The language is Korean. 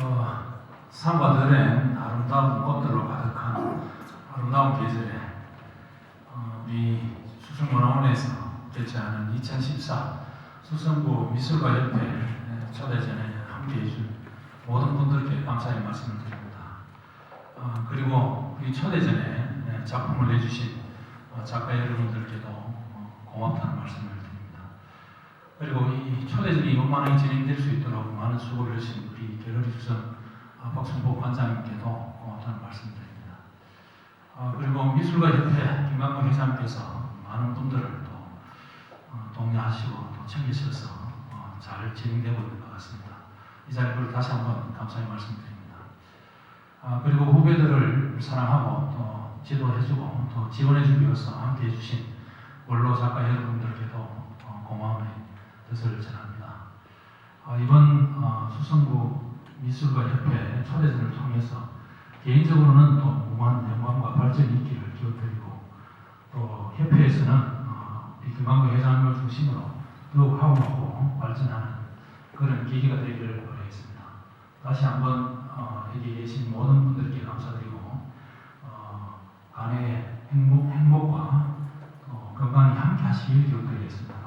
어, 산과 들엔 아름다운 꽃들로 가득한 아름다운 계절에 어, 우리 수성문화원에서 개최하는 2014 수성구 미술가 협회 초대전에 함께해 준 모든 분들께 감사의 말씀을 드립니다. 어, 그리고 이 초대전에 네, 작품을 내주신 어, 작가 여러분들께도 어, 고맙다는 말씀을 드립니다. 그리고 이 초대전이 원만하게 진행될 수 있도록 많은 수고를 하신 우리 갤러리 수석 아, 박순복 관장님께도 고맙다는 말씀드립니다. 아, 그리고 미술가 협회 김광근 회장께서 많은 분들을 또 어, 독려하시고 또 챙기셔서 어, 잘 진행되고 있는 것 같습니다. 이 자리를 다시 한번 감사의 말씀드립니다. 아, 그리고 후배들을 사랑하고 또 지도해주고 또 지원해주기 위해서 함께 해 주신 원로 작가 여러분들께도 어, 고마움의 뜻을 전합니다. 아, 이번 어, 수성구 미술가 협회 초대전을 통해서 개인적으로는 또 무한 영광과 발전이 있기를 기원드리고 또 협회에서는 어, 이 김광구 회장님을 중심으로 더욱 하고하고 발전하는 그런 계기가 되기를 바라겠습니다. 다시 한번 어, 여기 계신 모든 분들께 감사드리고 어, 간의 행복, 행복과 어, 건강히 함께 하시길 기원드리겠습니다.